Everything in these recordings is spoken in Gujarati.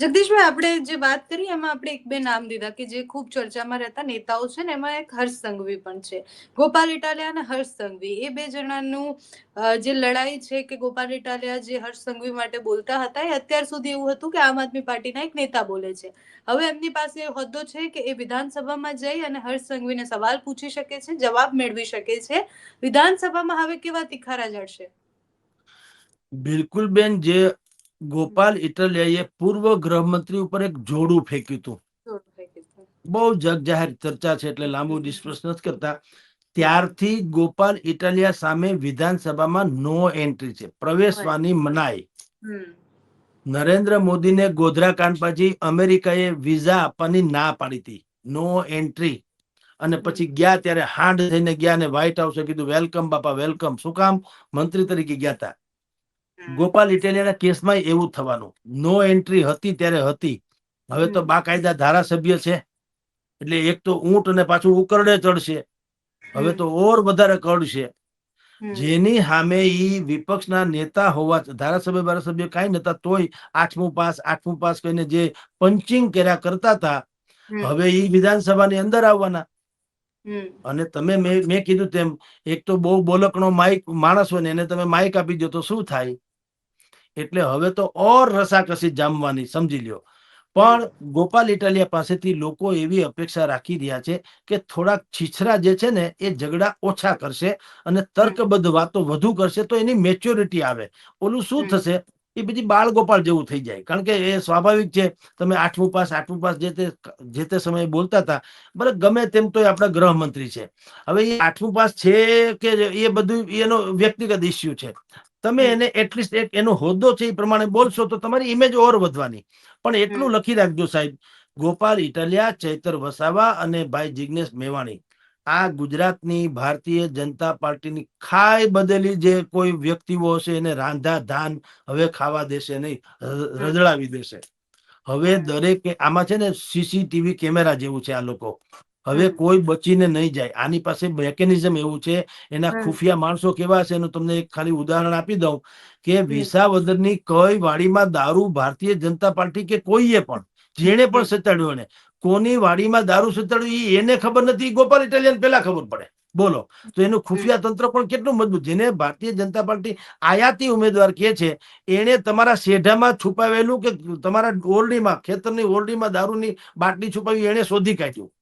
જગદીશભાઈ, આપણે જે વાત કરી, એમાં આપણે એક બે નામ દીધા કે જે ખૂબ ચર્ચામાં રહેતા નેતાઓ છે ને, એમાં એક હર્ષ સંઘવી પણ છે. ગોપાલ ઇટાલિયા અને હર્ષ સંઘવી. એ બે જણાનું જે લડાઈ છે કે ગોપાલ ઇટાલિયા જે હર્ષ સંઘવી માટે બોલતા હતા, એ અત્યાર સુધી એવું હતું કે આમ આદમી પાર્ટીના એક નેતા બોલે છે. હવે એમની પાસે હોદ્દો છે કે એ વિધાનસભામાં જઈ અને હર્ષ સંઘવીને સવાલ પૂછી શકે છે, જવાબ મેળવી શકે છે. વિધાનસભામાં હવે કેવા તિખારા જડશે બિલકુલ બેન, જે ગોપાલ ઇટલિયાએ પૂર્વ ગૃહમંત્રી ઉપર એક જોડું ફેંક્યું હતું. બહુ જગજાહેર ચર્ચા છે એટલે લાંબુ ડિસ્કસ નથી કરતા. ત્યારથી ગોપાલ ઇટાલિયા સામે વિધાનસભામાં નો એન્ટ્રી છે. પ્રવેશવાની મનાઈ. નરેન્દ્ર મોદીને ગોધરા કાંડ પછી અમેરિકાએ વિઝા આપવાની ના પાડી હતી. નો એન્ટ્રી અને પછી ગયા ત્યારે હાંડ થઈને ગયા અને વ્હાઈટ હાઉસે કીધું વેલકમ બાપા વેલકમ શું કામ? મંત્રી તરીકે ગયા હતા. ગોપાલ ઇટાલિયાના કેસમાં એવું થવાનું. નો એન્ટ્રી હતી ત્યારે હતી. હવે તો. બાકાયદા ધારાસભ્ય છે. એટલે એક તો ઊંટ અને પાછું ઉકરડે ચડશે. હવે તો ઓર વધારે કરડશે જેની સામે ઈ વિપક્ષના નેતા હોવા ધારાસભ્ય ધારાસભ્ય કાંઈ નતા તોય આઠમું પાસ આઠમું પાસ કહીને જે પંચિંગ કર્યા કરતા હતા હવે ઈ વિધાનસભાની અંદર આવવાના. અને તમે મેં મેં કીધું તેમ એક તો બહુ બોલકનો માઇક માણસ હોય ને એને તમે માઇક આપી દો તો શું થાય? એટલે હવે તો ઓર રસાકસી જામવાની સમજી લ્યો. પણ ગોપાલ ઇટાલિયા પાસેથી લોકો એવી અપેક્ષા રાખી રહ્યા છે કે થોડાક છીછરા જે છે ને એ ઝઘડા ઓછા કરશે અને તર્કબદ્ધ વાતો વધુ કરશે તો એની મેચ્યોરિટી આવે. ઓલું શું થશે? એ બધી બાળ ગોપાલ જેવું થઈ જાય. કારણ કે એ સ્વાભાવિક છે તમે આઠમું પાસ આઠમું પાસ જે તે જે તે સમયે બોલતા હતા બરાબર ગમે તેમ તો એ આપણા ગૃહમંત્રી છે. હવે એ આઠમું પાસ છે કે એ બધું એનો વ્યક્તિગત ઇસ્યુ છે. તમે. એને એટલીસ્ટ એક એનો હોદ્દો છે એ પ્રમાણે બોલશો તો તમારી ઇમેજ ઓર વધવાની. પણ એટલું લખી રાખજો સાહેબ. ગોપાલ ઇટાલિયા ચૈતર વસાવા અને ભાઈ જિગ્નેશ મેવાણી. આ ગુજરાતની ભારતીય જનતા પાર્ટીની ખાઈ બદલી જે કોઈ વ્યક્તિઓ હશે એને રાંધા ધાન હવે ખાવા દેશે નહીં રજડાવી દેશે. હવે દરેક આમાં છે ને સીસીટીવી કેમેરા જેવું છે આ લોકો. હવે કોઈ બચીને નહીં જાય. આની પાસે મેકેનિઝમ એવું છે એના ખુફિયા માણસો કેવા છે એનું તમને એક ખાલી ઉદાહરણ આપી દઉં કે વિસાવદરની કઈ વાડીમાં દારૂ ભારતીય જનતા પાર્ટી કે કોઈએ પણ જેણે પણ સતાડ્યું એને. કોની વાડીમાં દારૂ સતાડ્યું એને ખબર નથી. ગોપાલ ઇટાલિયન પેલા ખબર પડે. બોલો. તો એનું ખુફિયા તંત્ર પણ કેટલું મજબૂત જેને ભારતીય જનતા પાર્ટી આયાતી ઉમેદવાર કે છે એણે તમારા શેઢામાં છુપાવેલું કે તમારા ઓરડીમાં ખેતરની ઓરડીમાં દારૂની બાટલી છુપાવી એને શોધી કાઢ્યું.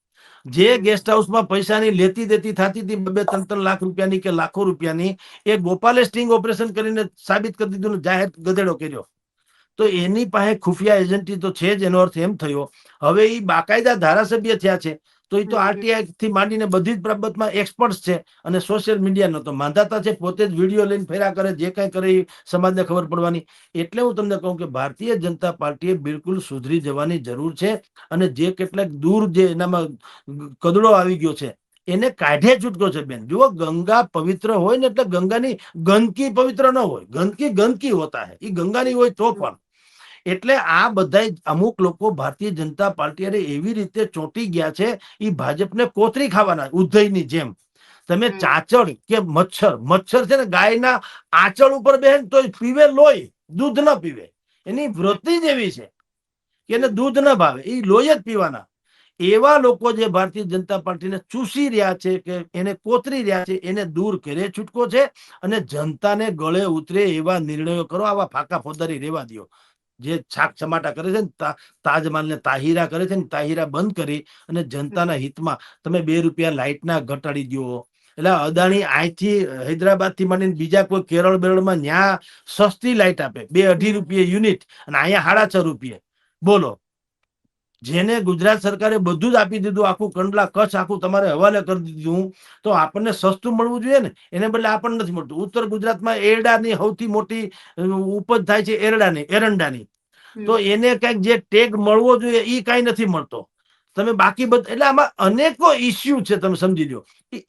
જે ગેસ્ટ હાઉસમાં પૈસાની લેતી દેતી થતી હતી બે ત્રણ ત્રણ લાખ રૂપિયાની કે લાખો રૂપિયાની, એ ગોપાલે સ્ટિંગ ઓપરેશન કરીને સાબિત કરી દીધું જાહેર ગધેડો કર્યો. તો એની પાસે ખુફિયા એજન્ટી તો છે જ, એનો અર્થ એમ થયો. હવે એ બાકાયદા ધારાસભ્ય થયા છે. તો એ તો આરટીઆઈ થી માંડીને બધી જ બાબતમાં એક્સપર્ટ છે અને સોશિયલ મીડિયાનો તો માંધાતા છે પોતે જ વીડિયો લઈને ફેરા કરે જે કઈ કરે એ સમાજને ખબર પડવાની. એટલે હું તમને કહું કે ભારતીય જનતા પાર્ટીએ બિલકુલ સુધરી જવાની જરૂર છે અને જે કેટલાક દૂર જે એનામાં કદડો આવી ગયો છે એને કાઢે છૂટકો છે બેન. જુઓ ગંગા પવિત્ર હોય ને એટલે ગંગાની ગંદકી પવિત્ર ન હોય. ગંદકી ગંદકી હોતા હે. એ ગંગાની હોય તો પણ. એટલે આ બધા અમુક લોકો ભારતીય જનતા પાર્ટી અરે એવી રીતે ચોંટી ગયા છે એ ભાજપને કોતરી ખાવાના ઉધઈની જેમ. તમે. ચાચડ કે મચ્છર મચ્છર છે ને ગાયના આંચળ ઉપર બેન તો પીવે લોહી દૂધ ન પીવે. એની વૃત્તિ જ એવી છે કે એને દૂધ ન ભાવે એ લોહી જ પીવાના. એવા લોકો જે ભારતીય જનતા પાર્ટીને ચૂસી રહ્યા છે કે એને કોતરી રહ્યા છે એને દૂર કરે છૂટકો છે અને જનતાને ગળે ઉતરે એવા નિર્ણયો કરો આવા ફાકા ફોદારી રેવા દ્યો. જે છાક ચમાટા કરે છે ને તાજમહાલને તાહિરા કરે છે ને તાહિરા બંધ કરી અને જનતાના હિતમાં તમે બે રૂપિયા લાઇટના ઘટાડી દો એટલે અદાણી અહીંથી હૈદરાબાદથી માંડીને બીજા કોઈ કેરળ બેરળમાં ન્યા સસ્તી લાઇટ આપે. બે અઢી રૂપિયે યુનિટ અને અહીંયા સાડા છ રૂપિયે. બોલો. જેને ગુજરાત સરકારે બધું જ આપી દીધું આખું કંડલા કચ્છ આખું તમારે હવાલે કરી દીધું તો આપણને સસ્તું મળવું જોઈએ ને? એને બદલે આપણને નથી મળતું. ઉત્તર ગુજરાતમાં એરડાની સૌથી મોટી ઉપજ થાય છે એરડાની એરંડાની. તો એને કંઈક જે ટેગ મળવો જોઈએ એ કઈ નથી મળતો. તમે બાકી બધા એટલે આમાં અનેકો ઇસ્યુ છે તમે સમજી લો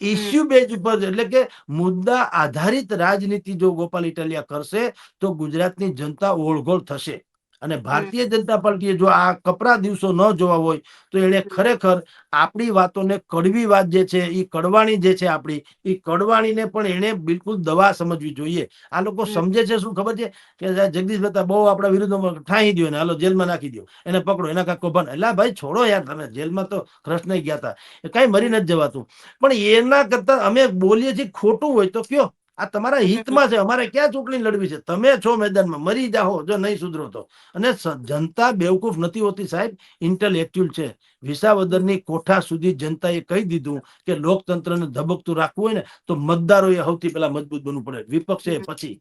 ઇસ્યુ બેઝ ઉપર એટલે કે મુદ્દા આધારિત રાજનીતિ જો ગોપાલ ઇટાલિયા કરશે તો ગુજરાતની જનતા ઓળઘોળ થશે. અને ભારતીય જનતા પાર્ટીએ જો આ કપરા દિવસો ન જોવા હોય તો એણે ખરેખર આપણી વાતોને કડવી વાત જે છે એ કડવાણી જે છે આપણી એ કડવાણીને પણ એણે બિલકુલ દવા સમજવી જોઈએ. આ લોકો સમજે છે શું ખબર છે? કે જગદીશ મહેતા બહુ આપણા વિરુદ્ધમાં ઠાઈ દો ને હાલો જેલમાં નાખી દો એને પકડો એના કાંઈ કૌભાંડ. એટલે ભાઈ છોડો યાર તમે જેલમાં તો કૃષ્ણ ગયા હતા એ કાંઈ મરી નથી જવાતું. પણ એના કરતા અમે બોલીએ છીએ ખોટું હોય તો કયો? આ તમારા હિતમાં છે અમારે ક્યાં ચૂંટણી લડવી છે? તમે છો મેદાનમાં મરી જાઓ જો નહીં સુધરો તો. અને જનતા બેવકૂફ નથી હોતી સાહેબ ઇન્ટેલેક્ચ્યુઅલ છે. વિસાવદરની કોઠા સુધી જનતાએ કહી દીધું કે લોકતંત્રને ધબકતું રાખવું હોય ને તો મતદારોએ સૌથી પહેલા મજબૂત બનવું પડે. વિપક્ષે. પછી.